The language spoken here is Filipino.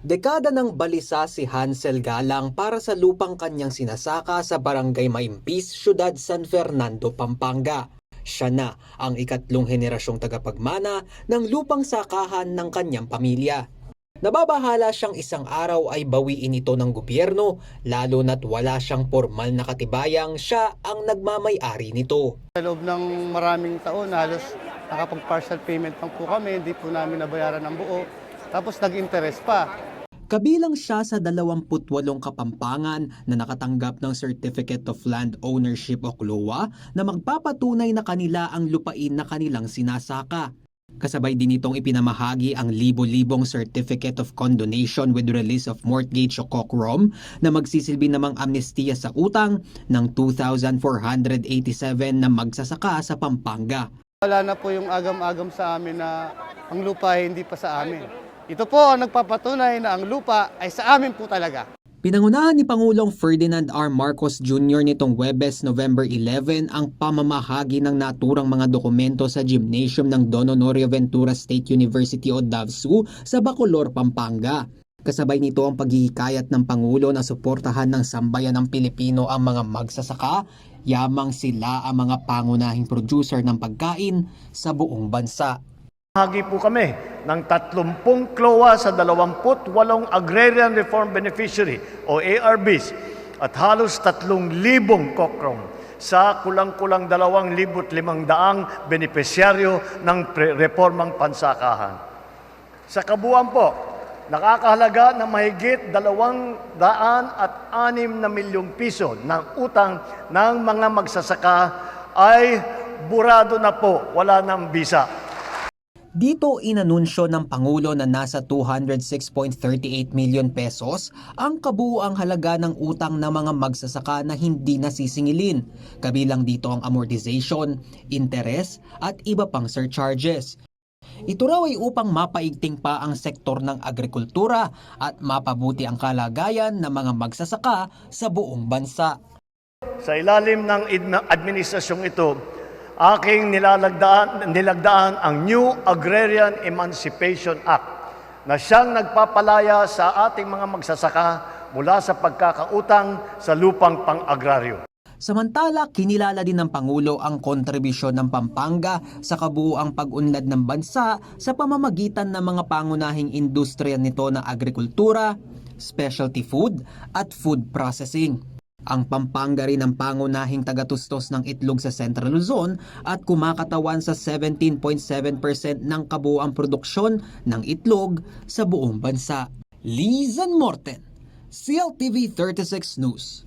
Dekada ng balisa si Hansel Galang para sa lupang kanyang sinasaka sa Barangay Maimpis, Siyudad San Fernando, Pampanga. Siya na ang ikatlong henerasyong tagapagmana ng lupang sakahan ng kanyang pamilya. Nababahala siyang isang araw ay bawiin ito ng gobyerno lalo na't wala siyang formal na katibayang siya ang nagmamay-ari nito. Sa loob ng maraming taon, halos nakapag-partial payment lang po kami, hindi po namin nabayaran ng buo. Tapos nag-interest pa. Kabilang siya sa 28 kapampangan na nakatanggap ng Certificate of Land Ownership o CLOA na magpapatunay na kanila ang lupain na kanilang sinasaka. Kasabay din itong ipinamahagi ang libo-libong Certificate of Condonation with Release of Mortgage o COCROM na magsisilbi namang amnestiya sa utang ng 2,487 na magsasaka sa Pampanga. Wala na po yung agam-agam sa amin na ang lupa hindi pa sa amin. Ito po ang nagpapatunay na ang lupa ay sa amin po talaga. Pinangunahan ni Pangulong Ferdinand R. Marcos Jr. nitong Webes, November 11 ang pamamahagi ng naturang mga dokumento sa gymnasium ng Don Honorio Ventura State University o DAVSU sa Bacolor, Pampanga. Kasabay nito ang paghihikayat ng Pangulo na suportahan ng sambayan ng Pilipino ang mga magsasaka, yamang sila ang mga pangunahing producer ng pagkain sa buong bansa. Hagi po kami ng 30 CLOA sa 28 Agrarian Reform Beneficiary o ARBs at halos 3,000 kokrom sa kulang-kulang 2,500 benepisyaryo ng reformang pansakahan. Sa kabuuan po, nakakahalaga ng mahigit 206 na milyong piso ng utang ng mga magsasaka ay burado na po, wala ng bisa. Dito inanunsyo ng Pangulo na nasa 206.38 million pesos ang kabuuang halaga ng utang ng mga magsasaka na hindi nasisingilin. Kabilang dito ang amortization, interest at iba pang surcharges. Ito raw ay upang mapaigting pa ang sektor ng agrikultura at mapabuti ang kalagayan ng mga magsasaka sa buong bansa. Sa ilalim ng administrasyong ito, aking nilalagdaan, nilagdaan ang New Agrarian Emancipation Act na siyang nagpapalaya sa ating mga magsasaka mula sa pagkakautang sa lupang pang-agraryo. Samantala, kinilala din ng Pangulo ang kontribusyon ng Pampanga sa kabuuang pag-unlad ng bansa sa pamamagitan ng mga pangunahing industriya nito na agrikultura, specialty food at food processing. Ang Pampanga rin ang pangunahing tagatustos ng itlog sa Central Luzon at kumakatawan sa 17.7% ng kabuuang produksyon ng itlog sa buong bansa. Lizan Morten, CLTV 36 News.